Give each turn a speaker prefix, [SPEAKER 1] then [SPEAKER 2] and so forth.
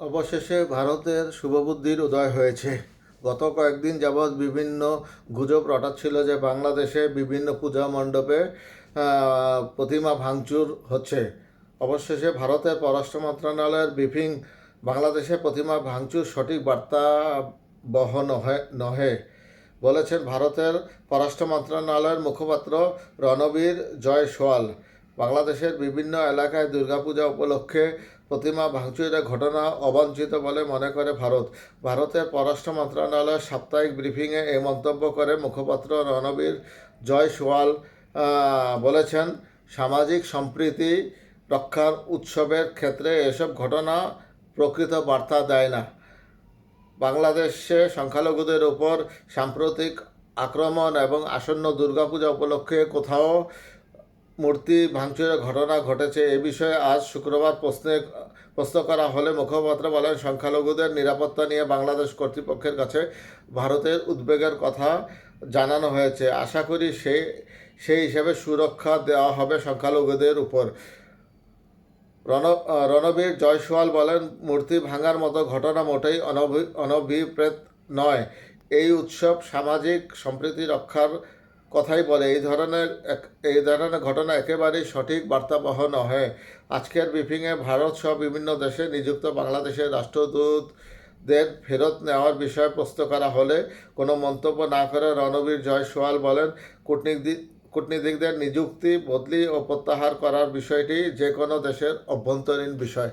[SPEAKER 1] অবশেষে ভারতের শুভবুদ্ধির উদয় হয়েছে। গত কয়েকদিন যাবৎ বিভিন্ন গুজব রটাচ্ছিল যে বাংলাদেশে বিভিন্ন পূজা মণ্ডপে প্রতিমা ভাঙচুর হচ্ছে। অবশেষে ভারতের পররাষ্ট্র মন্ত্রণালয়ের ব্রিফিং, বাংলাদেশে প্রতিমা ভাঙচুর সঠিক বার্তা বহ নহে নহে, বলেছেন ভারতের পররাষ্ট্র মন্ত্রণালয়ের মুখপাত্র রণবীর জয়সওয়াল। বাংলাদেশের বিভিন্ন এলাকায় দুর্গাপূজা উপলক্ষে প্রতিমা ভাঙচুরের ঘটনা অবাঞ্ছিত বলে মনে করে ভারত। ভারতের পররাষ্ট্র মন্ত্রণালয়ের সাপ্তাহিক ব্রিফিংয়ে এই মন্তব্য করে মুখপাত্র রণবীর জয় সোয়াল বলেছেন, সামাজিক সম্প্রীতি রক্ষার উৎসবের ক্ষেত্রে এসব ঘটনা প্রকৃত বার্তা দেয় না। বাংলাদেশে সংখ্যালঘুদের উপর সাম্প্রতিক আক্রমণ এবং আসন্ন দুর্গাপূজা উপলক্ষে কোথাও মূর্তি ভাঙচুরের ঘটনা ঘটেছে। এ বিষয়ে আজ শুক্রবার প্রশ্নে প্রশ্ন করা হলে মুখপাত্র বলেন, সংখ্যালঘুদের নিরাপত্তা নিয়ে বাংলাদেশ কর্তৃপক্ষের কাছে ভারতের উদ্বেগের কথা জানানো হয়েছে। আশা করি সে, সেই হিসেবে সুরক্ষা দেওয়া হবে সংখ্যালঘুদের উপর। রণ, রণবীর জয়সওয়াল বলেন, মূর্তি ভাঙার মতো ঘটনা মোটেই অনভি, অনভিপ্রেত নয়। এই উৎসব সামাজিক সম্প্রীতি রক্ষার কথাই বলে, এই ধরনের এই ধরনের ঘটনা একেবারেই সঠিক বার্তাবহ নহে। আজকের ব্রিফিংয়ে ভারত সহ বিভিন্ন দেশে নিযুক্ত বাংলাদেশের রাষ্ট্রদূতদের ফেরত নেওয়ার বিষয়ে প্রশ্ন করা হলে কোনো মন্তব্য না করে রণবীর জয় সোয়াল বলেন, কূটনীতি, কূটনীতিকদের নিযুক্তি, বদলি ও প্রত্যাহার করার বিষয়টি যে কোনো দেশের অভ্যন্তরীণ বিষয়।